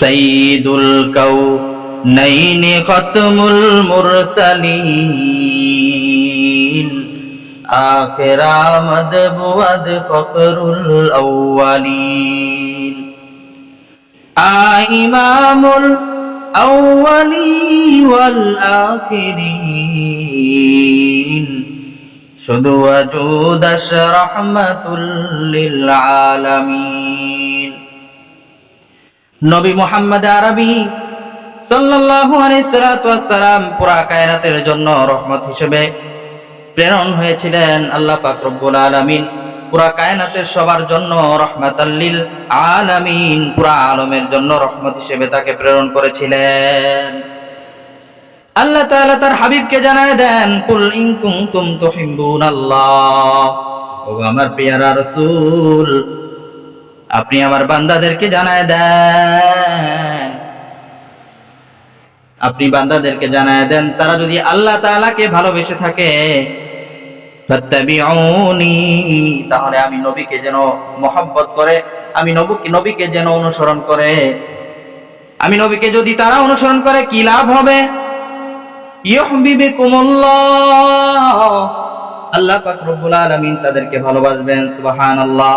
সঈদুল কৌ নৈনে খতমুল মুরসালিন। আখের আমদ বুয়াদ ফকরুল আউয়ালিন। ইমামুল আউয়ালি ওয়াল আখিরিন। শুধু আজুদাস রহমাতুল লিল আলামিন। নবী মুহাম্মদ আরবি সাল্লাল্লাহু পুরা কায়নাতের জন্য রহমত হিসেবে প্রেরণ হয়েছিলেন আল্লাহ পাক আলামিন। পুরা কায়নাতের সবার জন্য রহমত রহমাতাল্লিল আলামিন, পুরা আলমের জন্য রহমত হিসেবে তাকে প্রেরণ করেছিলেন। আল্লাহ তাআলা তার হাবিবকে জানায় দেন, কুল ইন কুনতুম তুহিব্বুনাল্লাহ। ও আমার পেয়ারা রাসূল আপনি আমার বান্দাদেরকে জানায় দেন। আপনি বান্দাদেরকে জানায় দেন, তারা যদি আল্লাহ তাআলাকে ভালোবেসে থাকে তাহলে আমি নবীকে যেন মহব্বত করে, আমি নবীকে যেন অনুসরণ করে। আমি নবীকে যদি তারা অনুসরণ করে, কি লাভ হবে? আল্লাহ পাক তাদেরকে ভালোবাসবেন, সুবহানাল্লাহ।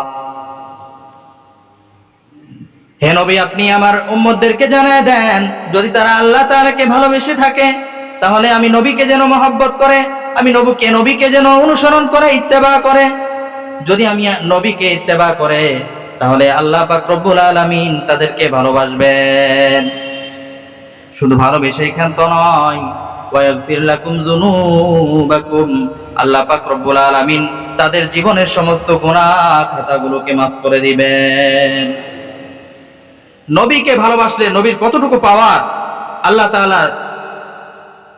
হে নবী, আপনি আমার উম্মতদেরকে জানায় দেন, যদি তারা আল্লাহ তাআলাকে ভালোবেসে থাকে, তাহলে আমি নবীকে যেন মহব্বত করে, আমি নবীকে নবীকে যেন অনুসরণ করে, ইত্তেবা করে। যদি আমি নবীকে ইত্তেবা করে, তাহলে আল্লাহ পাক রব্বুল আলামিন তাদেরকে ভালোবাসবেন। শুধু ভালোবেসে এখান তো নয় আল্লাহ পাক রব্বুল আলামিন তাদের জীবনের সমস্ত গুনাহ খাতাগুলোকে মাফ করে দিবেন। নবীকে ভালোবাসলে নবীর কতটুকু পাওয়ার? আল্লাহ তাআলা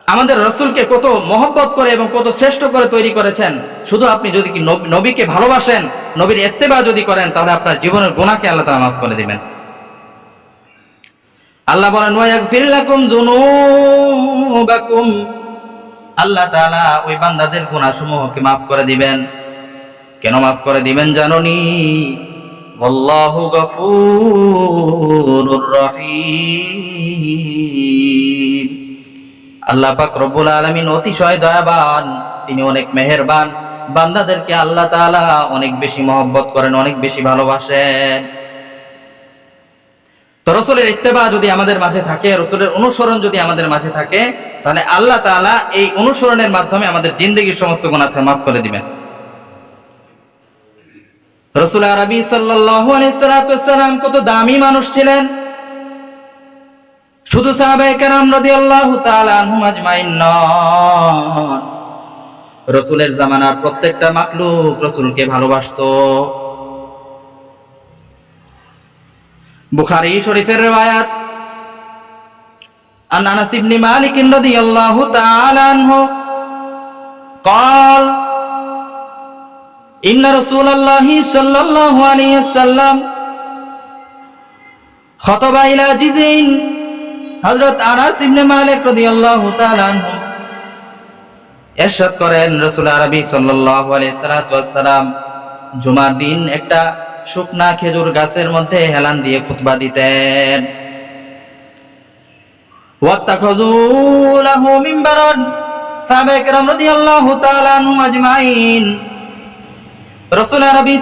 আমাদের রসুলকে কত মহব্বত করে এবং কত শ্রেষ্ঠ করে তৈরি করেছেন। শুধু আপনি যদি নবীকে ভালোবাসেন, নবীর এত্তেবা যদি করেন, তাহলে আপনার জীবনের গুণাকে আল্লাহ তাআলা মাফ করে দিবেন। আল্লাহ বলেন আল্লাহ তাআলা ওই বান্দাদের গুনাহসমূহকে মাফ করে দিবেন। কেন মাফ করে দিবেন জানোনি? আল্লাহু গফুরুর রহিম। আল্লাহ পাক রব্বুল আলামিন অতিশয় দয়াবান, তিনি অনেক মেহেরবান। বান্দাদেরকে আল্লাহ অনেক বেশি মহব্বত করেন, অনেক বেশি ভালোবাসেন। তো রসুলের ইত্তেবা যদি আমাদের মাঝে থাকে, রসুলের অনুসরণ যদি আমাদের মাঝে থাকে, তাহলে আল্লাহ তাআলা এই অনুসরণের মাধ্যমে আমাদের জিন্দগির সমস্ত গুণাকে মাফ করে দিবেন। রসুল আরবি সাল্লাল্লাহু আলাইহি সাল্লাম কত দামি মানুষ ছিলেন শুধু সাহাবায়ে কেরাম রাদিয়াল্লাহু তাআলা আনহুম আজমাইন নন রসুলের জামানার প্রত্যেকটা মাখলুক রসুলকে ভালোবাসতো বুখারী শরীফের রিওয়ায়াত عن انس بن مالك رضي الله تعالى عنه قال করেন জুমার দিন একটা শুকনা খেজুর গাছের মধ্যে হেলান দিয়ে খুতবা দিতেন। ওয়াত্তাখাযু লাহু মিম্বারান সাহাবায়ে কেরাম রাদিয়াল্লাহু তাআলা আনহুম রাসূল তৈরি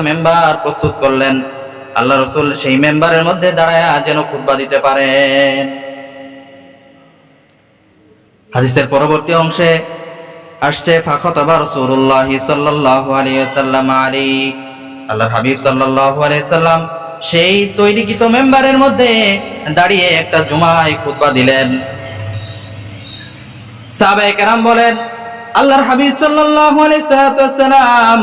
মেম্বার আল্লাহ রসুল সেই মেম্বারের মধ্যে দাঁড়ায় যেন দিতে পারেন। হাদিসের পরবর্তী অংশে আসছে আলাইহি আলী। আল্লাহর হাবিব সেই তৈরিকৃত মেম্বারের মধ্যে দাঁড়িয়ে একটা জুমায় খুতবা দিলেন। সাহাবায়ে বলেন, আল্লাহর হাবিব সাল্লাম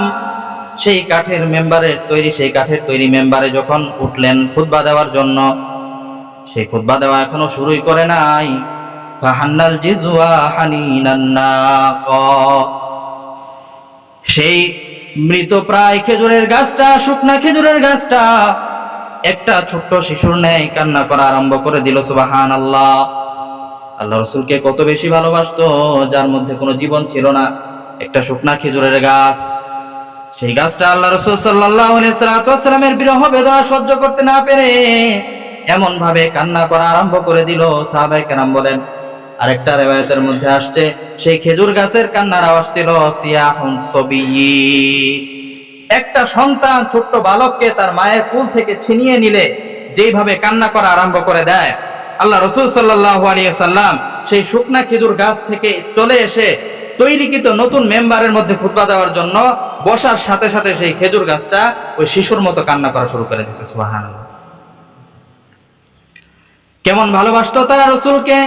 সেই কাঠের মেম্বারের তৈরি, সেই কাঠের তৈরি মেম্বারে যখন উঠলেন দেওয়ার জন্য, সেই দেওয়া এখনও শুরুই করে নাই। সেই মৃত প্রায় খেজুরের গাছটা, শুকনা খেজুরের গাছটা একটা ছোট্ট শিশুর ন্যায় কান্না করা আরম্ভ করে দিল সুবাহান আল্লাহ আল্লাহ রসুলকে কত বেশি ভালোবাসতো, যার মধ্যে কোনো জীবন ছিল না। একটা শুকনা খেজুরের গাছ। সেই গাছটা আল্লাহ রসুল সাল্লামের বিরহ বেদনা সহ্য করতে না পেরে এমন ভাবে কান্না করা আরম্ভ করে দিল সাহাবাই কেরাম বলেন। আরেকটা রেবায়তের মধ্যে আসছে, সেই খেজুর গাছের কান্নার আওয়াজ ছিল একটা সন্তান ছোট্ট বালককে তার মায়ের কুল থেকে ছিনিয়ে নিলে, যেইভাবে কান্না করা আরম্ভ করে দেয় আল্লাহ রসুল সাল্লাহ আলিয়াল্লাম সেই শুকনা খেজুর গাছ থেকে চলে এসে তৈরিকৃত নতুন মেম্বারের মধ্যে খুতবা দেওয়ার জন্য বসার সাথে সাথে সেই খেজুর গাছটা ওই শিশুর মতো কান্না করা শুরু করে দিচ্ছে সুবাহান কেমন ভালোবাসতো তারা রসুলকে?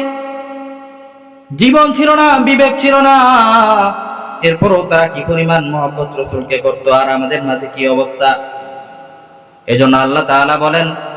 জীবন ছিল না, বিবেক ছিল না। এরপরও তারা কি পরিমাণ মোহাম্মত রসুলকে করতো আর আমাদের মাঝে কি অবস্থা? এজন্য আল্লাহ তাআলা বলেন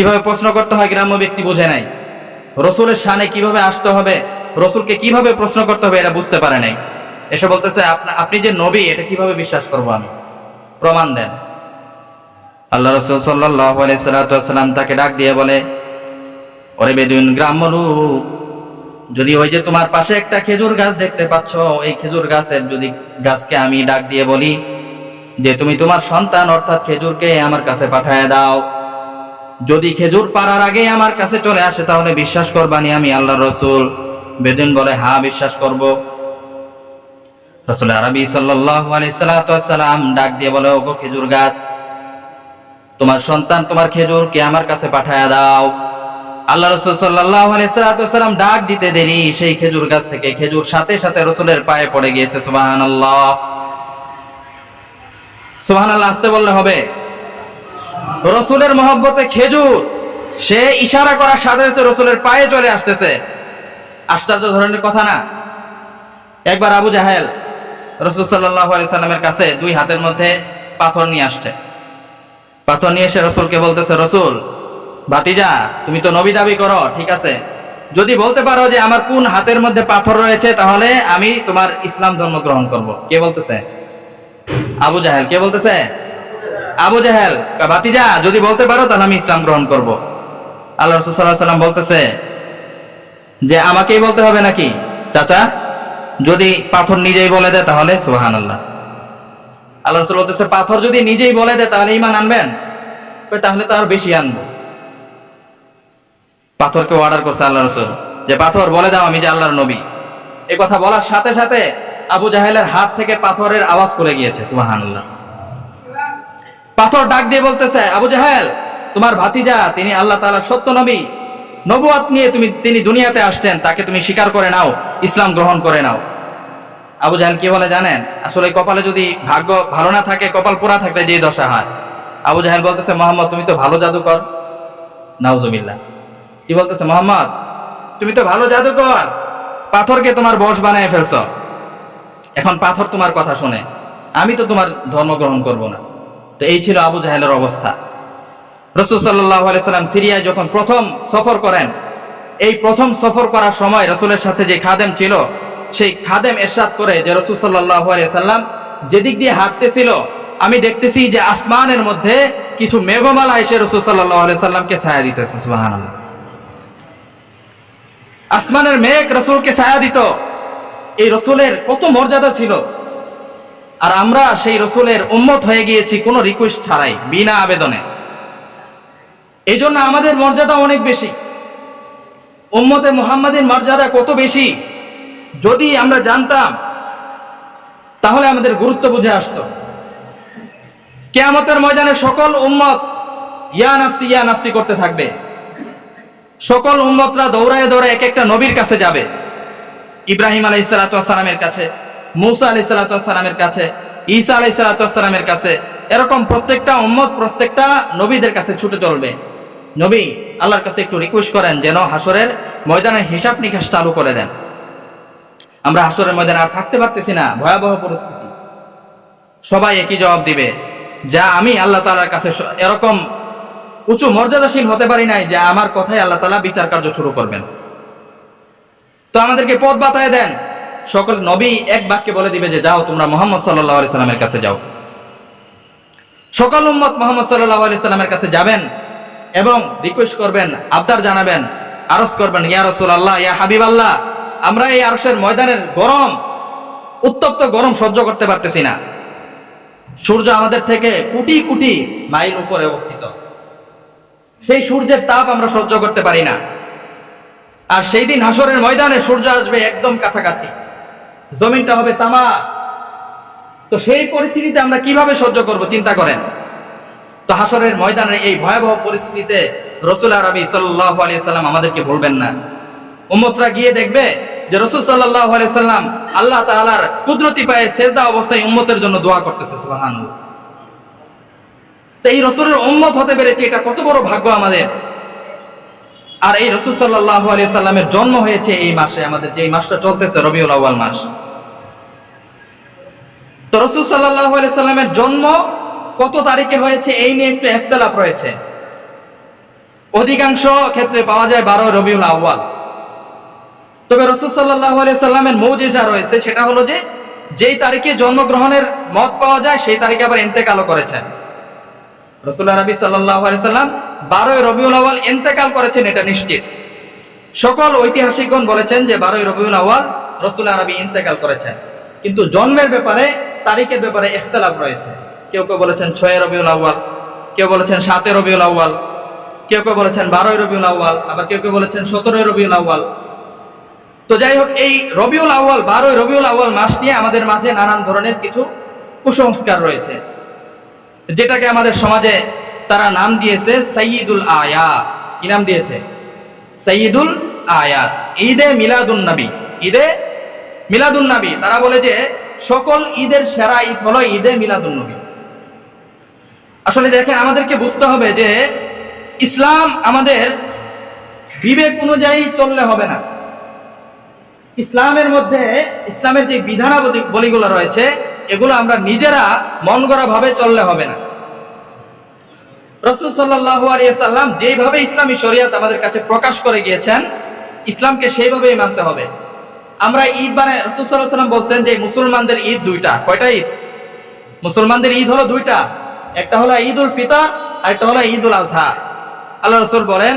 কীভাবে প্রশ্ন করতে হয় গ্রাম্য ব্যক্তি বুঝে নাই। রসুলের সানে কীভাবে আসতে হবে, রসুলকে কীভাবে প্রশ্ন করতে হবে এটা বুঝতে পারে নাই। এসে বলতেছে, আপনি যে নবী, এটা কীভাবে বিশ্বাস করব আমি? প্রমাণ দেন। আল্লাহ রসুল সাল্লাম তাকে ডাক দিয়ে বলে, ওরে বেদুইন, গ্রাম্য লোক, যদি ওই যে তোমার পাশে একটা খেজুর গাছ দেখতে পাচ্ছ, এই খেজুর গাছের যদি গাছকে আমি ডাক দিয়ে বলি যে, তুমি তোমার সন্তান অর্থাৎ খেজুরকে আমার কাছে পাঠায় দাও। যদি খেজুর পাড়ার আগে আমার কাছে চলে আসে, তাহলে বিশ্বাস করবানি আমি আল্লাহ রসুল। বেদিন বলে হ্যাঁ বিশ্বাস করব। রসুল আরবি সাল্লাম ডাক দিয়ে বলে, ওগো খেজুর গাছ, তোমার সন্তান তোমার খেজুরকে আমার কাছে পাঠায় দাও। আল্লাহ রসুল ডাক দিতে দেরি, সেই খেজুর গাছ থেকে খেজুর সাথে সাথে রসুলের পায়ে পড়ে গিয়েছে সুবাহান আল্লাহ সুবাহান আসতে বললে হবে। রসুলের মহব্বতে খেজুর। সে ইশারা করার সাথে সাথে রসুলের পায়ে চলে আসতেছে। আশ্চর্য ধরনের কথা না? একবার আবু জাহেল রসুল সাল্লামের কাছে দুই হাতের মধ্যে পাথর নিয়ে আসছে। পাথর নিয়ে এসে রসুলকে বলতেছে, রসুল, ভাতিজা, তুমি তো নবী দাবি করো, ঠিক আছে? যদি বলতে পারো যে আমার কোন হাতের মধ্যে পাথর রয়েছে, তাহলে আমি তোমার ইসলাম ধর্ম গ্রহণ করব। কে বলতেছে? আবু জাহেল, কে বলতেছে? আবু জাহেল ভাতিজা, যদি বলতে পারো তাহলে আমি ইসলাম গ্রহণ করব। আল্লাহ সাল্লাম বলতেছে যে, আমাকেই বলতে হবে নাকি? চাচা, যদি পাথর নিজেই বলে দেয় তাহলে সুহান আল্লাহ আল্লাহ রসুল বলতেছে, পাথর যদি নিজেই বলে দেয় তাহলে ইমান আনবেন? তাহলে তো আর বেশি আনব। পাথরকে অর্ডার করছে আল্লাহ রসুল, যে পাথর বলে দাও আমি যে আল্লাহর নবী। এই কথা বলার সাথে সাথে আবু জাহেলের হাত থেকে পাথরের আওয়াজ করে গিয়েছে সুবাহান আল্লাহ পাথর ডাক দিয়ে বলতেছে, আবু জাহেল, তোমার ভাতিজা, তিনি আল্লাহ তাআলার সত্য নবী। নবুয়াত নিয়ে তুমি, তিনি দুনিয়াতে আসছেন, তাকে তুমি স্বীকার করে নাও, ইসলাম গ্রহণ করে নাও। আবু জাহেল কি বলে জানেন? আসলে কপালে যদি ভাগ্য ভালো না থাকে, কপাল পোড়া থাকলে যে দশা হয়। আবু জাহেল বলতেছে, মোহাম্মদ, তুমি তো ভালো জাদুকর। নাউজুবিল্লাহ। কি বলতেছে, মোহাম্মদ, তুমি তো ভালো জাদুকর। পাথরকে তোমার বশ বানায় ফেলছ। এখন পাথর তোমার কথা শুনে। আমি তো তোমার ধর্ম গ্রহণ করব না। তো এই ছিল আবু জাহেলের অবস্থা। রসুল সাল্লাহ সাল্লাম সিরিয়ায় যখন প্রথম সফর করেন, এই প্রথম সফর করার সময় রসুলের সাথে যে খাদেম ছিল, সেই খাদেম এরশাদ করে যে রসুল সাল্লাহ সাল্লাম যেদিক দিয়ে হাঁটতেছিল, আমি দেখতেছি যে আসমানের মধ্যে কিছু মেঘমালা এসে রসুল সাল্লাহ সাল্লামকে ছায়া দিতেছে সুবাহান আসমানের মেঘ রসুলকে ছায়া দিত। এই রসুলের কত মর্যাদা ছিল। আর আমরা সেই রসুলের উম্মত হয়ে গিয়েছি কোনো রিকোয়েস্ট ছাড়াই, বিনা আবেদনে। এই জন্য আমাদের মর্যাদা অনেক বেশি। উম্মতে মুহাম্মাদের মর্যাদা কত বেশি? যদি আমরা জানতাম, তাহলে আমাদের গুরুত্ব বুঝে আসতো। কেয়ামতের ময়দানে সকল উম্মত ইয়া নাফসি ইয়া নাফসি করতে থাকবে। সকল উম্মতরা দৌড়ায় দৌড়ায় এক একটা নবীর কাছে যাবে। ইব্রাহিম আলাই সালামের কাছে। মৌসা আলাই সালামের কাছে, ঈসা আলাই সালামের কাছে, এরকম প্রত্যেকটা উম্মত প্রত্যেকটা নবীদের কাছে ছুটে চলবে। নবী, আল্লাহর কাছে একটু রিকোয়েস্ট করেন যেন হাসরের ময়দানে হিসাব নিকাশ চালু করে দেন। আমরা হাসরের ময়দানে আর থাকতে পারতেছি না, ভয়াবহ পরিস্থিতি। সবাই একই জবাব দিবে, যা আমি আল্লাহ তালার কাছে এরকম উঁচু মর্যাদাশীল হতে পারি নাই যে আমার কথাই আল্লাহ তালা বিচার কার্য শুরু করবেন। তো আমাদেরকে পথ বাতায় দেন। সকল নবী এক বাক্যে বলে দিবে যে, যাও তোমরা মোহাম্মদ সাল্লাহ আলি সাল্লামের কাছে যাও। সকল উম্মত মোহাম্মদ সাল্লাহ আলি সাল্লামের কাছে যাবেন এবং রিকোয়েস্ট করবেন, আবদার জানাবেন, আরজ করবেন, ইয়া রসুল আল্লাহ ইয়া হাবিব আল্লাহ আমরা এই আরসের ময়দানের গরম, উত্তপ্ত গরম সহ্য করতে পারতেছি না। সূর্য আমাদের থেকে কোটি কোটি মাইল উপরে অবস্থিত। সেই সূর্যের তাপ আমরা সহ্য করতে পারি না। আর সেই দিন হাসরের ময়দানে সূর্য আসবে একদম কাছাকাছি। জমিনটা হবে তামা। তো সেই পরিস্থিতিতে আমরা কীভাবে সহ্য করব, চিন্তা করেন। তো হাসরের ময়দানের এই ভয়াবহ পরিস্থিতিতে রসুল আরবি সাল্লাহ আলিয়াল্লাম আমাদেরকে বলবেন না। উম্মতরা গিয়ে দেখবে যে রসুল সাল্লাহ আলিয়াল্লাম আল্লাহ তাআলার কুদরতি পায়ে সেজদা অবস্থায় উম্মতের জন্য দোয়া করতেছে, সুবহানাল্লাহ। তো এই রসুলের উম্মত হতে পেরেছে, এটা কত বড় ভাগ্য আমাদের। আর এই রসুল সাল্লাহ আলিয়া সাল্লামের জন্ম হয়েছে এই মাসে, আমাদের যে মাসটা চলতেছে রবিউল আউ্বাল মাস। তো রসুল সাল্লাহ সাল্লামের জন্ম কত তারিখে হয়েছে এই নিয়ে একটু একতলাপ রয়েছে। অধিকাংশ ক্ষেত্রে পাওয়া যায় বারো রবিউল আউ্বাল তবে রসুল সাল্লাহ সাল্লামের মৌজিজা রয়েছে, সেটা হলো যে, যেই তারিখে জন্মগ্রহণের মত পাওয়া যায়, সেই তারিখে আবার ইন্তেকালও করেছেন। রসুল্লাহ নবী সাল্লাহ সাল্লাম বারোই রবিউল আওয়াল ইন্তেকাল করেছেন, এটা নিশ্চিত। সকল ঐতিহাসিকগণ বলেছেন যে, বারোই রবিউল আওয়াল রসুল্লাহ নবী ইন্তেকাল করেছেন। কিন্তু জন্মের ব্যাপারে তারিখের ব্যাপারে ইখতলাফ রয়েছে। কেউ কেউ বলেছেন ছয় রবিউল আউ্বাল কেউ বলেছেন সাতের রবিউল আউ্বাল কেউ কেউ বলেছেন বারোই রবিউল আউ্বাল আবার কেউ কেউ বলেছেন সতেরোই রবিউল আউ্বাল তো যাই হোক, এই রবিউল আউ্বাল বারোই রবিউল আউ্বাল মাস নিয়ে আমাদের মাঝে নানান ধরনের কিছু কুসংস্কার রয়েছে, যেটাকে আমাদের সমাজে তারা নাম দিয়েছে সঈদুল আয়া কি নাম দিয়েছে? সঈদুল আয়াত। ঈদে মিলাদুন নবী। ঈদে মিলাদুন নবী। তারা বলে যে সকল ঈদের সেরা ঈদ হলো ঈদে মিলাদুন নবী। আসলে দেখেন, আমাদেরকে বুঝতে হবে যে ইসলাম আমাদের বিবেক অনুযায়ী চললে হবে না। ইসলামের মধ্যে, ইসলামের যে বিধানাবলী বলিগুলো রয়েছে, এগুলো আমরা নিজেরা মন গড়া ভাবে চললে হবে না। রসুল সাল্লাহ আলিয়াল্লাম যেভাবে ইসলামী শরিয়াত আমাদের কাছে প্রকাশ করে গিয়েছেন, ইসলামকে সেইভাবেই মানতে হবে। আমরা ঈদ মানে রসুল সাল্লাহ সাল্লাম বলছেন যে মুসলমানদের ঈদ দুইটা। কয়টা ঈদ? মুসলমানদের ঈদ হলো দুইটা। একটা হলো ঈদ উল ফিতর আর একটা হলো ঈদ উল আজহা আল্লাহ রসুল বলেন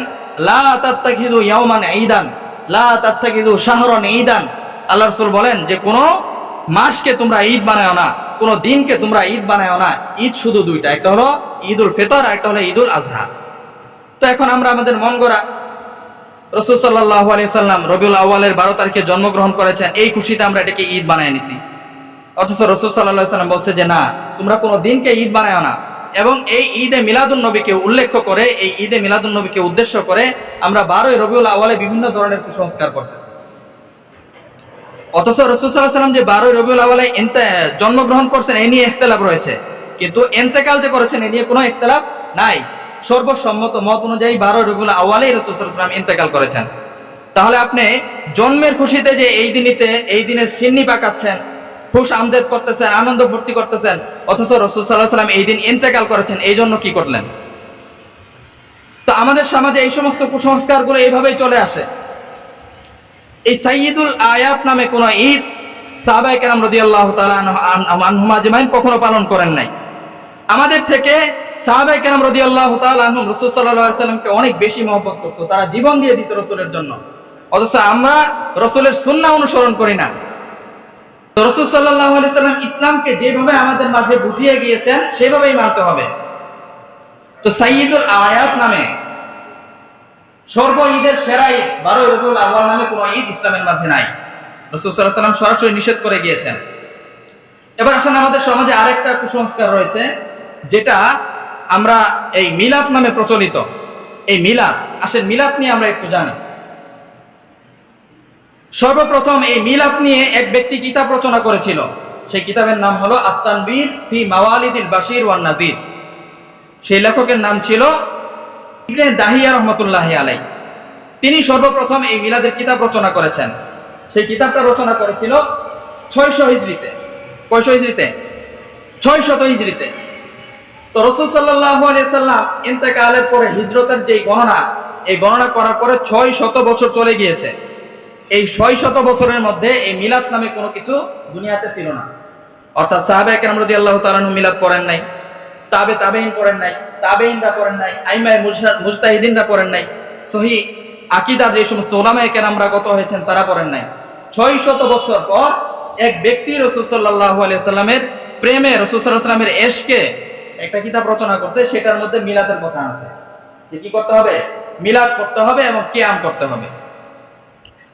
আল্লাহ রসুল বলেন যে কোনো মাসকে তোমরা ঈদ বানায় না, কোনো দিনকে তোমরা ঈদ বানায় না। ঈদ শুধু দুইটা, একটা হলো ঈদ উল ফিতর আর একটা হলো ঈদ উল আজহা তো এখন আমরা আমাদের মন গড়া রসুল সাল্লাহ আলি সাল্লাম রবিউল আউ্বালের বারো তারিখে জন্মগ্রহণ করেছেন। এই খুশিতে আমরা এটাকে ঈদ বানায় নিছি। অথচ রসুল সাল্লাহ সাল্লাম বলছে যে, না, তোমরা কোনো দিনকে ঈদ বানায় না। এবং এই ঈদে মিলাদুন নবীকে উল্লেখ করে, এই ঈদে মিলাদুন নবীকে উদ্দেশ্য করে আমরা বারোই রবিউল আওয়ালে বিভিন্ন ধরনের কুসংস্কার করতেছি। অথচ রসুল সাল্লাহ সাল্লাম যে বারোই রবিউল আওয়ালে জন্মগ্রহণ করছেন, এ নিয়ে ইখতলাফ রয়েছে। কিন্তু এন্তেকাল যে করেছেন, এ নিয়ে কোনো ইখতলাফ নাই। সর্বসম্মত মত অনুযায়ী বারো রবিউল আওয়ালেই রসুল সাল্লাহ সাল্লাম ইন্তেকাল করেছেন। তাহলে আপনি জন্মের খুশিতে যে এই দিনিতে, এই দিনের সিন্নি পাকাচ্ছেন, খুশ আমদেদ করতেছেন, আনন্দ ফুর্তি করতেছেন, অথচ রসুল সাল্লাহ সাল্লাম এই দিন ইন্তেকাল করেছেন, এই জন্য কি করলেন? তো আমাদের সমাজে এই সমস্ত কুসংস্কারগুলো এইভাবেই চলে আসে। এই সাইয়দুল আয়াত নামে কোন ঈদ সাহাবাই কেরাম রদি আল্লাহ কখনো পালন করেন নাই। আমাদের থেকে সাহাবাই রদি আল্লাহ রসুল অনেক বেশি মহব্বত তারা জীবন দিয়ে দিত রসুলের জন্য। অথচ আমরা রসুলের সুন্না অনুসরণ করি না। রসুল ইসলামকে যেভাবে আমাদের মাঝে বুঝিয়ে গিয়েছেন, সেভাবেই মানতে হবে। তো সাইয়দুল আয়াত নামে সর্ব ঈদের সেরা ঈদ বারো আউয়াল নামে কোনো ঈদ ইসলামের মাঝে নাই। রসুল সরাসরি নিষেধ করে গিয়েছেন। এবার আসলে আমাদের সমাজে আরেকটা কুসংস্কার রয়েছে, যেটা আমরা এই মিলাদ নামে প্রচলিত। এই মিলাদ আসলে মিলাদ নিয়ে আমরা একটু জানি। সর্বপ্রথম এই মিলাদ নিয়ে এক ব্যক্তি কিতাব রচনা করেছিল। সেই কিতাবের নাম হলো আত্মানবীর ফি মাওয়ালিদিল বাশির ওয়ান নাজির। সেই লেখকের নাম ছিল ইবনে দাহিয়া রহমতুল্লাহ আলাই তিনি সর্বপ্রথম এই মিলাদের কিতাব রচনা করেছেন। সেই কিতাবটা রচনা করেছিল ছয়শো হিজড়িতে কয়শ হিজড়িতে ছয় শত হিজড়িতে তো রসুল সাল্লাম ইন্তেকালের পরে হিজরতের যে গণনা, এই গণনা করার পরে ছয় শত বছর চলে গিয়েছে। এই ছয় শত বছরের মধ্যে এই মিলাদ নামে কোনো কিছু দুনিয়াতে ছিল না। অর্থাৎ সাহাবে আল্লাহ তালানহু মিলাদ নাই, তাবে তাবেইন পড়েন নাই তাবেইনরা নাই, আইমায় মুজতাহিদিনরা পড়েন নাই, সহি আকিদা যে সমস্ত ওলামায়ে হয়েছেন তারা পড়েন নাই। ছয় শত বছর পর এক ব্যক্তি রসুল সাল্লাহ সাল্লামের প্রেমে, রসুল সাল্লাহ সাল্লামের একটা কিতাব রচনা করছে, সেটার মধ্যে মিলাদের কথা আছে। যে কি করতে হবে? মিলাদ করতে হবে এবং কিয়াম করতে হবে।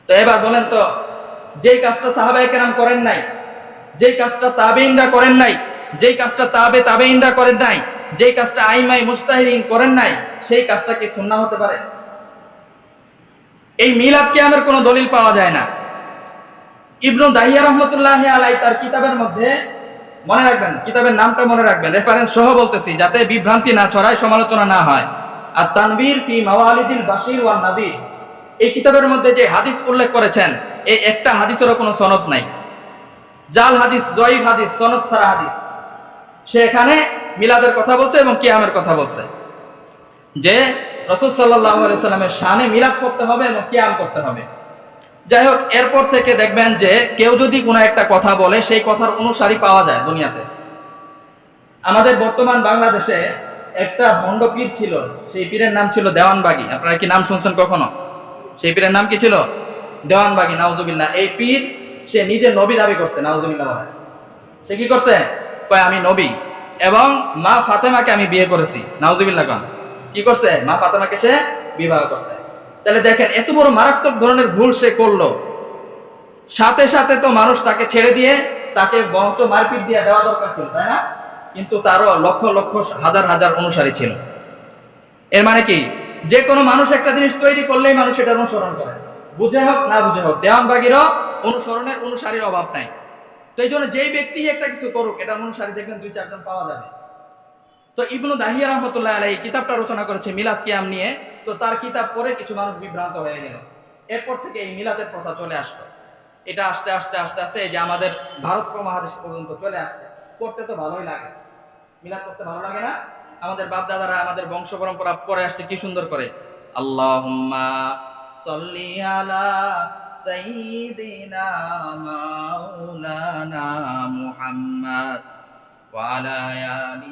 তো এবার বলেন তো, যেই কাজটা সাহাবাই কেরাম করেন নাই, যেই কাজটা তাবেইনরা করেন নাই, যেই কাজটা তাবে তাবেইনরা করেন নাই, যেই কাজটা আইমাই মুস্তাহিদিন করেন নাই, সেই কাজটা কি সুন্নাহ হতে পারে? এই মিলাদ কিয়ামের কোনো দলিল পাওয়া যায় না। ইবনু দাহিয়া রহমতুল্লাহ আলাই তার কিতাবের মধ্যে মনে রাখবেন, কিতাবের নামটা মনে রাখবেন রেফারেন্স সহ বলতেছি, যাতে বিভ্রান্তি না ছড়ায়, সমালোচনা না হয়। আর তানবীর ফি মাওয়ালিদিল বাশির ওয়ান নাদির, এই কিতাবের মধ্যে যে হাদিস উল্লেখ করেছেন, এই একটা হাদিসেরও কোনো সনদ নাই। জাল হাদিস জয়ীব হাদিস, সনদ সারা হাদিস। সে এখানে মিলাদের কথা বলছে এবং কিয়ামের কথা বলছে। যে রসুল সাল্লাহ সাল্লামের শানে মিলাদ করতে হবে এবং কিয়াম করতে হবে। যাই হোক এরপর থেকে দেখবেন যে কেউ যদি কোনো একটা কথা বলে, সেই কথার অনুসারী পাওয়া যায় দুনিয়াতে। আমাদের বর্তমান বাংলাদেশে একটা ভণ্ড পীর ছিল, সেই পীরের নাম ছিল দেওয়ানবাগি। আপনারা কি নাম শুনছেন কখনো? সেই পীরের নাম কি ছিল? দেওয়ানবাগি, নাউজুবিল্লাহ। এই পীর, সে নিজে নবী দাবি করছে, নাউজুবিল্লাহ বলে। সে কি করছে? কয়, আমি নবী। এবং মা ফাতেমাকে আমি বিয়ে করেছি, নাউজুবিল্লাহ কন। কি করছে? মা ফাতেমাকে সে বিবাহ করছে। তাহলে দেখেন, এত বড় মারাত্মক ধরনের ভুল সে করল। সাথে সাথে তো মানুষ তাকে ছেড়ে দিয়ে তাকে বংশ মারপিট দিয়ে দেওয়া দরকার ছিল, তাই না? কিন্তু তারও লক্ষ লক্ষ হাজার হাজার অনুসারী ছিল। এর মানে কি? যে কোনো মানুষ একটা জিনিস তৈরি করলেই মানুষ এটা অনুসরণ করে। বুঝে হোক, না বুঝে হোক দেওয়ানবাগিরও অনুসরণের অনুসারীর অভাব নাই। তো এই জন্য যেই ব্যক্তি একটা কিছু করুক এটা অনুসারী দেখবেন দুই চারজন পাওয়া যাবে। তো ইবনু দাহিয়া রহমতুল্লাহ আলাই কিতাবটা রচনা করেছে মিলাদ কিয়াম নিয়ে। তো তার কিতাব পড়ে কিছু মানুষ বিভ্রান্ত হয়ে গেল এরপর থেকে এই মিলাদের প্রথা চলে আসলো এটা আস্তে আস্তে আস্তে আস্তে এই যে আমাদের ভারত উপমহাদেশ পর্যন্ত চলে আসছে করতে তো ভালোই লাগে মিলাদ করতে ভালো লাগে না আমাদের বাপ দাদারা আমাদের বংশ পরম্পরা পরে আসছে কি সুন্দর করে আল্লাহুম্মা সাল্লি আলা সাইয়্যিদিনা মাওলানা মুহাম্মদ وعلى آل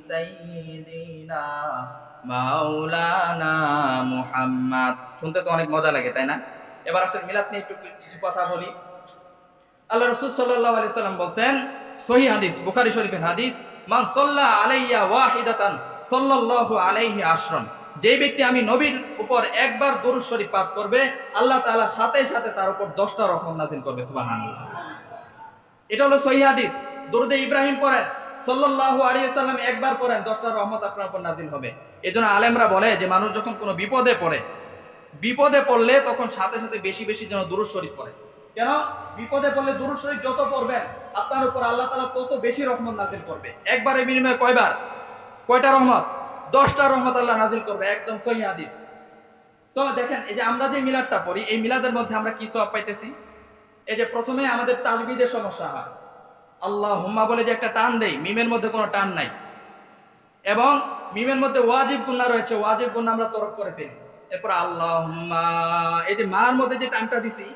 سيدنا মাওলানা মুহাম্মদ। শুনতে তো অনেক মজা লাগে, তাই না? এবার আসলে মিলাদ নিয়ে একটু কিছু কথা বলি। আল্লাহ রাসূল সাল্লাল্লাহু আলাইহি সাল্লাম বলেন সহিহ হাদিস, বুখারী শরীফের হাদিস, মান আলাইয়া ওয়াহিদাতান আলাইহি আশরান যে ব্যক্তি আমি নবীর উপর একবার দরুদ শরীফ পাঠ করবে, আল্লাহ তাআলা সাথে সাথে তার উপর 10টা রহমত নাযিল করবে, সুবহানাল্লাহ। এটা হলো সহিহ হাদিস। দরুদে ইব্রাহিম পড়েন সাল্লাম একবার পড়েন 10টা রহমত আপনার উপর নাযিল হবে। আলেমরা বলে যে, মানুষ যখন কোনো বিপদে পড়ে, বিপদে পড়লে তখন সাথে সাথে বেশি বেশি যেন শরীফ পড়ে। কেন? বিপদে পড়লে শরীফ যত পড়বেন, আপনার উপর আল্লাহ তাআলা তত বেশি রহমত নাযিল করবে। কয়বার? কয়টা রহমত? 10টা রহমত আল্লাহ নাযিল করবে, একদম তো দেখেন, এই যে আমরা যে মিলাদটা পড়ি, এই মিলাদের মধ্যে আমরা কি সওয়াব পাইতেছি? এই যে প্রথমে আমাদের তাজবিদের সমস্যা হয়। আল্লাহ হুম্মা বলে যে একটা টান দেই, মিমের মধ্যে কোনো টান নাই। এবং মিমের মধ্যে ওয়াজিব গুন্না রয়েছে, ওয়াজিব গুন্না আমরা তরক করে ফেলি। এরপর আল্লাহ হুম্মা এই যে মার মধ্যে যে টানটা দিছি,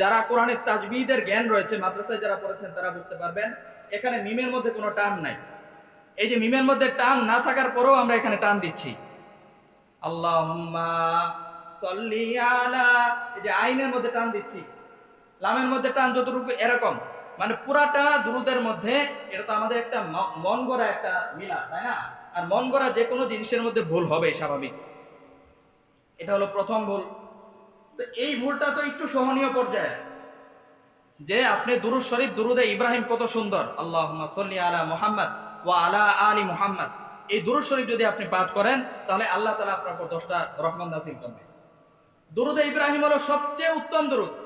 যারা কোরআনের তাজবিদের জ্ঞান রয়েছে, মাদ্রাসায় যারা পড়েছেন তারা বুঝতে পারবেন, এখানে মিমের মধ্যে কোনো টান নাই। এই যে মিমের মধ্যে টান না থাকার পরেও আমরা এখানে টান দিচ্ছি। আল্লাহুম্মা সাল্লি আলা, এই যে আইনের মধ্যে টান দিচ্ছি। লামের মধ্যে টান যতটুকু এরকম। মানে পুরাটা দুরুদের মধ্যে এটা তো আমাদের একটা মন গড়া একটা মিলা তাই না? আর মন গড়া যে কোনো জিনিসের মধ্যে ভুল হবে স্বাভাবিক। এটা হলো প্রথম ভুল। তো এই ভুলটা তো একটু সহনীয় পর্যায়ে। যে আপনি দুরুদ শরীফ, দুরুদে ইব্রাহিম কত সুন্দর। আল্লাহ সাল্লি আলা মুহাম্মদ ওয়া আলা আলি মুহাম্মদ। এই দুরুদ শরীফ যদি আপনি পাঠ করেন, তাহলে আল্লাহ তাআলা আপনার উপর দশটা রহমান নাযিল করবে। দুরুদে ইব্রাহিম হলো সবচেয়ে উত্তম দুরুদ।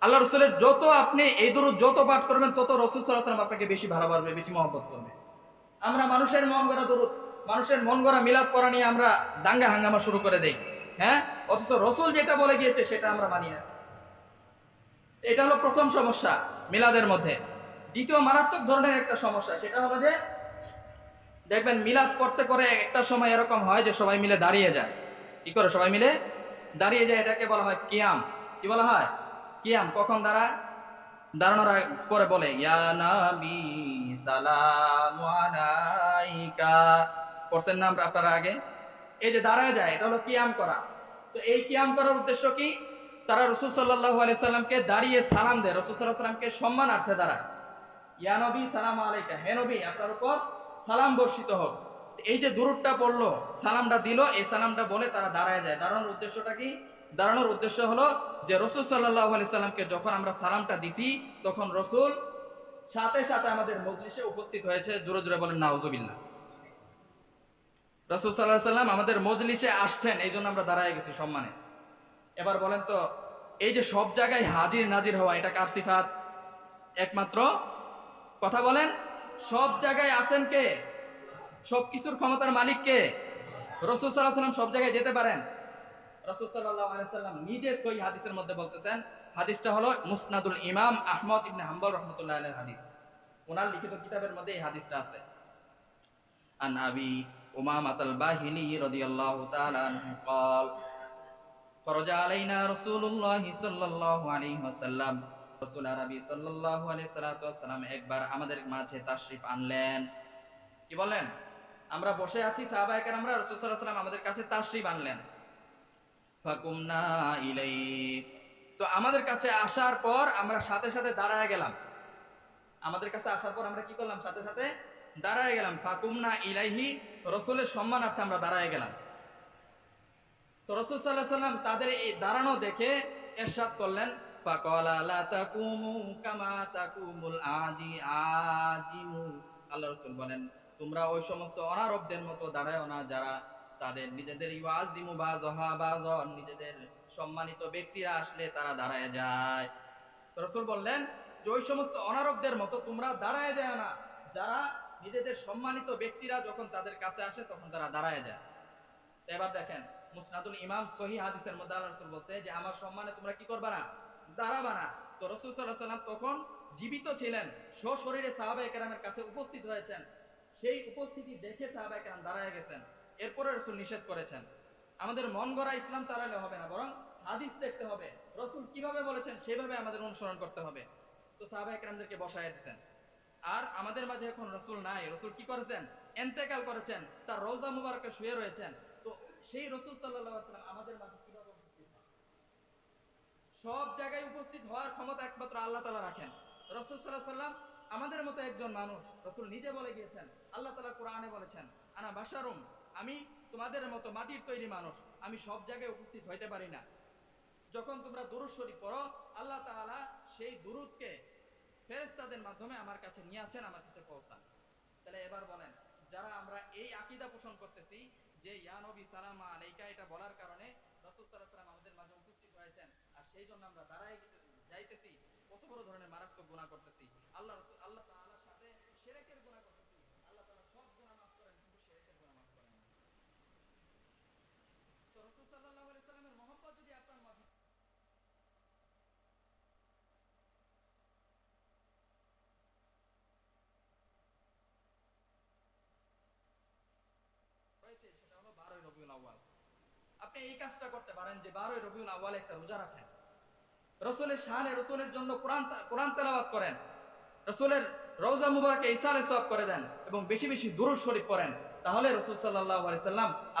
আল্লাহ রসুলের যত আপনি এই দরুদ যত পাঠ করবেন, তত রসুল সাল্লাহ আপনাকে বেশি ভালোবাসবে, বেশি মহব্বত করবে। আমরা মানুষের মন গড়া দরুদ, মানুষের মন গড়া মিলাদ পড়া নিয়ে আমরা দাঙ্গা হাঙ্গামা শুরু করে দেই। হ্যাঁ? অথচ রসুল যেটা বলে গিয়েছে, সেটা আমরা মানি না। এটা হলো প্রথম সমস্যা মিলাদের মধ্যে। দ্বিতীয় মারাত্মক ধরনের একটা সমস্যা, সেটা হলো যে, দেখবেন মিলাদ করতে করে একটা সময় এরকম হয় যে সবাই মিলে দাঁড়িয়ে যায়। কি করে সবাই মিলে? দাঁড়িয়ে যায়, এটাকে বলা হয় কিয়াম। কি বলা হয়? কিয়াম, কখন দাঁড়ায়? দাঁড়ানোর পরে বলে, ইয়া নাবি, সালামু আলাইকা। পড়ছেন না আপনারা আগে। এই যে দাঁড়ায় যায়, এটা হলো কিয়াম করা। তো এই কিয়াম করার উদ্দেশ্য কি? তারা রসুল সাল্লাহ আলাইসাল্লামকে দাঁড়িয়ে সালাম দেয়। রসুল সাল্লাহ সাল্লামকে সম্মানার্থে দাঁড়ায়। ইয়া নবী, সালাম আলাইকা। হে নবী, আপনার উপর সালাম বর্ষিত হোক। এই যে দূরটা পড়ল, সালামটা দিল, এই সালামটা বলে তারা দাঁড়ায় যায়। দাঁড়ানোর উদ্দেশ্যটা কি? দাঁড়ানোর উদ্দেশ্য হলো যে রসুল সাল্লাহ আলি সাল্লামকে যখন আমরা সালামটা দিছি, তখন রসুল সাথে সাথে আমাদের মজলিসে উপস্থিত হয়েছে। জোরে জোরে বলেন, নাউজুবিল্লাহ। রসুল সাল্লাহ সাল্লাম আমাদের মজলিসে আসছেন, এই জন্য আমরা দাঁড়ায় গেছি সম্মানে। এবার বলেন তো, এই যে সব জায়গায় হাজির নাজির হওয়া, এটা কার সিফাত? একমাত্র কথা বলেন, সব জায়গায় আছেন কে? সব কিছুর ক্ষমতার মালিক কে? রসুল সাল্লাহ সাল্লাম সব জায়গায় যেতে পারেন। রসুল সাল্লাহ সাল্লাম নিজে সই হাদিসের মধ্যে বলতেছেন হাদিসটা হলো মুসনাদুল ইমাম আহমদ ইবনে হাম্বল রহমতুল্লাহ আলের হাদিস ওনার লিখিত কিতাবের মধ্যে এই হাদিসটা আছে আন আবি উমামাত আল বাহিনী রাদিয়াল্লাহু তাআলা আনহু قال خرج علينا رسول الله صلى الله عليه وسلم রাসূল আরবি সাল্লাল্লাহু আলাইহি সাল্লাতু ওয়াসাল্লাম একবার আমাদের মাঝে তাশরিফ আনলেন কি বলেন আমরা বসে আছি সাহাবায়ে কেরামরা রাসূল সাল্লাল্লাহু আলাইহি সাল্লাম আমাদের কাছে তাশরিফ আনলেন তো আমাদের কাছে আসার পর আমরা সাথে সাথে দাঁড়ায় গেলাম। আমাদের কাছে আসার পর আমরা কি করলাম? সাথে সাথে দাঁড়ায় গেলাম। ফাকুমনা ইলাইহি রসুলের সম্মানার্থে আমরা দাঁড়ায় গেলাম। তো রসুল সাল্লাহ সাল্লাম তাদের এই দাঁড়ানো দেখে এরশাদ করলেন আল্লাহ রসুল বলেন, তোমরা ওই সমস্ত অনারবদের মতো দাঁড়ায় না যারা তাদের নিজেদের নিজেদের সম্মানিত ব্যক্তিরা আসলে তারা দাঁড়ায় যায়। রসুল বললেন, যে ওই সমস্ত অনারবদের মতো তোমরা দাঁড়ায় যায় না। যারা নিজেদের সম্মানিত ব্যক্তিরা যখন তাদের কাছে আসে, তখন তারা দাঁড়ায় যায়। এবার দেখেন, মুসনাদুল ইমাম সহি হাদিসের মধ্যে আল্লাহ রসুল বলছে যে, আমার সম্মানে তোমরা কি করবা না? দাঁড়াবা না? তো রসুল সাল্লাম তখন জীবিত ছিলেন। সশরীরে সাহাবা একরামের কাছে উপস্থিত হয়েছেন। সেই উপস্থিতি দেখে সাহাবা একরাম দাঁড়ায় গেছেন। এরপরে রসুল নিষেধ করেছেন। আমাদের মন গড়া ইসলাম চালালে হবে না, বরং হাদিস দেখতে হবে। রসুল কীভাবে বলেছেন সেভাবে আমাদের অনুসরণ করতে হবে। তো সাহাবা একরামদেরকে বসায় দিচ্ছেন আর আমাদের মাঝে এখন রসুল নাই। রসুল কি করেছেন? এন্তেকাল করেছেন। তার রোজা মুবারকে শুয়ে রয়েছেন। তো সেই রসুল সাল্লাম আমাদের মাঝে কীভাবে সব জায়গায় উপস্থিত হওয়ার ক্ষমতা একমাত্র আল্লাহ তালা রাখেন। রসুল সাল্লাহ সাল্লাম আমাদের মতো একজন মানুষ, রসুল নিজে বলে গিয়েছেন। আল্লাহ তালা কোরআনে বলেছেন, আনা বাসারুম আমি তোমাদের মতো মাটির তৈরি মানুষ, আমি সব জায়গায় উপস্থিত হইতে পারি না। যখন তোমরা দুরুদ শরীফ পড়ো, আল্লাহ তাআলা সেই দুরুদকে ফেরেশতাদের মাধ্যমে আমার কাছে নিয়ে আসেন, আমার কাছে পৌঁছান। তাহলে এবার বলেন, যারা আমরা এই আকীদা পোষণ করতেছি যে, ইয়া নবী, সালামা আলাইকা, এটা বলার কারণে রাসূল সাল্লাল্লাহু আলাইহি আমাদের মাঝে উপস্থিত হয়েছেন। আর সেই জন্য আমরা দাঁড়াই যাইতেছি, কত বড় ধরনের মারাত্মক গুনাহ করতেছি। আল্লাহ রাসূল, আল্লাহ তাআলার সাথে শিরকের গুনাহ করতেছি আল্লাহ তাআলা সব গুনাহ মাফ করেন কিন্তু শিরকের গুনাহ মাফ করেন না তো রাসূল সাল্লাল্লাহু আলাইহি সাল্লামের মহব্বত যদি আপনার মাঝে রয়েছে সেটা হলো বারোই রবিউল আউয়াল আপনি এই কাজটা করতে পারেন যে বারোই রবিউল আওয়ালে একটা রোজা রাখেন। রসুলের শাহানে রসুলের জন্য কোরআন কোরআন তেলাওয়াত করেন। রসুলের রোজা মুবারকে ইসালে সব করে দেন এবং বেশি বেশি দুরূদ শরীফ করেন তাহলে রসুল সাল্লাহ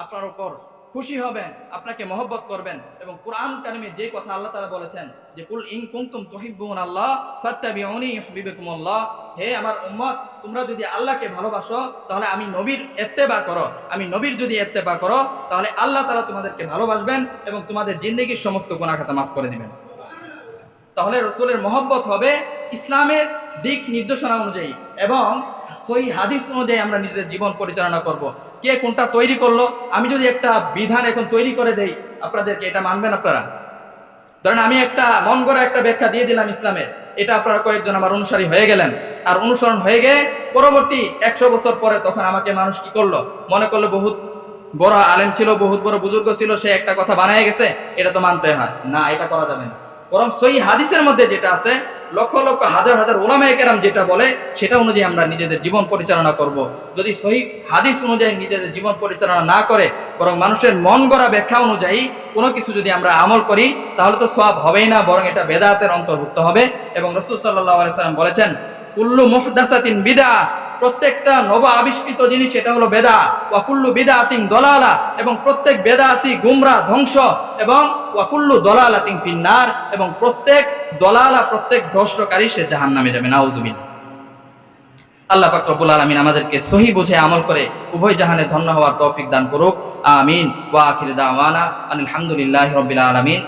আপনার উপর খুশি হবেন, আপনাকে মহব্বত করবেন এবং কোরআন কারিমে যে কথা আল্লাহ তাআলা বলেছেন যে, কুল ইন কুনতুম তুহিব্বুন আল্লাহ ফাত্তাবিউনি হে আমার উম্মত, তোমরা যদি আল্লাহকে ভালোবাসো, তাহলে আমি নবীর ইত্তেবা করো। আমি নবীর যদি ইত্তেবা করো, তাহলে আল্লাহ তাআলা তোমাদেরকে ভালোবাসবেন এবং তোমাদের জিন্দগির সমস্ত গুনাহ খাতা মাফ করে দিবেন। তাহলে রসুলের মহব্বত হবে ইসলামের দিক নির্দেশনা অনুযায়ী এবং সই হাদিস অনুযায়ী আমরা নিজেদের জীবন পরিচালনা করব। কে কোনটা তৈরি করল? আমি যদি একটা বিধান এখন তৈরি করে দেই, আপনাদেরকে এটা মানবেন আপনারা? ধরেন আমি একটা মন গড়া একটা ব্যাখ্যা দিয়ে দিলাম ইসলামের। এটা আপনারা কয়েকজন আমার অনুসারী হয়ে গেলেন। আর অনুসরণ হয়ে গিয়ে পরবর্তী একশো বছর পরে তখন আমাকে মানুষ কি করল? মনে করল বহুত বড় আলেম ছিল, বহুত বড় বুজুর্গ ছিল, সে একটা কথা বানায় গেছে, এটা তো মানতে হয়। না, এটা করা যাবে না। বরং সই হাদিসের মধ্যে যেটা আছে লক্ষ লক্ষ হাজার হাজার ওলামায় কেরাম যেটা বলে, সেটা অনুযায়ী আমরা নিজেদের জীবন পরিচালনা করব। যদি সহি হাদিস অনুযায়ী নিজেদের জীবন পরিচালনা না করে, বরং মানুষের মন গড়া ব্যাখ্যা অনুযায়ী কোনো কিছু যদি আমরা আমল করি, তাহলে তো সব হবেই না, বরং এটা বেদাতের অন্তর্ভুক্ত হবে। এবং রসুল সাল্লাহ সাল্লাম বলেছেন, কুল্লু মুহদাসাতিন বিদা প্রত্যেকটা নব আবিষ্কৃত জিনিস এটা হলো বেদা ওয়াকুল্লু বিদাতিং দলালা এবং প্রত্যেক বেদাতি গুমরা ধ্বংস এবং ওয়াকুল্লু দলালাতিং ফিন্নার এবং প্রত্যেক দলালা প্রত্যেক ভ্রষ্টকারী সে জাহান নামে যাবে নাউজুবিন আল্লাহ পাক রব্বুল আলামিন আমাদেরকে সহি বুঝে আমল করে উভয় জাহানে ধন্য হওয়ার তৌফিক দান করুক। আমিন। ওয়া আখির দাওয়ানা আলহামদুলিল্লাহি রাব্বিল আলামিন।